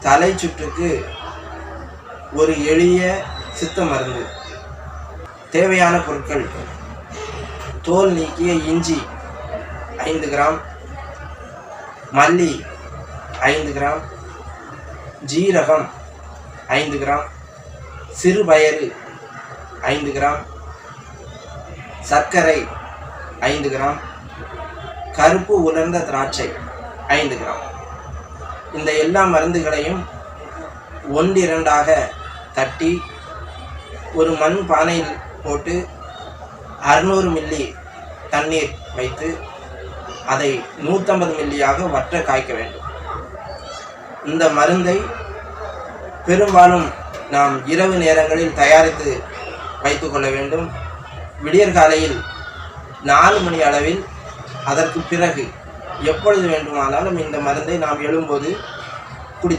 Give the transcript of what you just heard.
தலை சுற்றுக்கு ஒரு எளிய சித்த மருந்து. தேவையான பொருட்கள். தோல் நீக்கிய இஞ்சி ஐந்து கிராம். மல்லி ஐந்து கிராம். ஜீரகம் ஐந்து கிராம். சிறுபயறு ஐந்து கிராம். சர்க்கரை ஐந்து கிராம். கருப்பு உலர்ந்த திராட்சை ஐந்து கிராம். இந்த எல்லா மருந்துகளையும் ஒன்றிரண்டாக தட்டி ஒரு மண் பானையில் போட்டு அறுநூறு மில்லி தண்ணீர் வைத்து அதை நூற்றம்பது மில்லியாக வற்ற காய்க்க வேண்டும். இந்த மருந்தை பெரும்பாலும் நாம் இரவு நேரங்களில் தயாரித்து வைத்துக்கொள்ள வேண்டும். விடியற்காலையில் நாலு மணி அளவில் அதற்கு பிறகு எப்பொழுது வேண்டுமானாலும் இந்த மருந்தை நாம் எழும்போது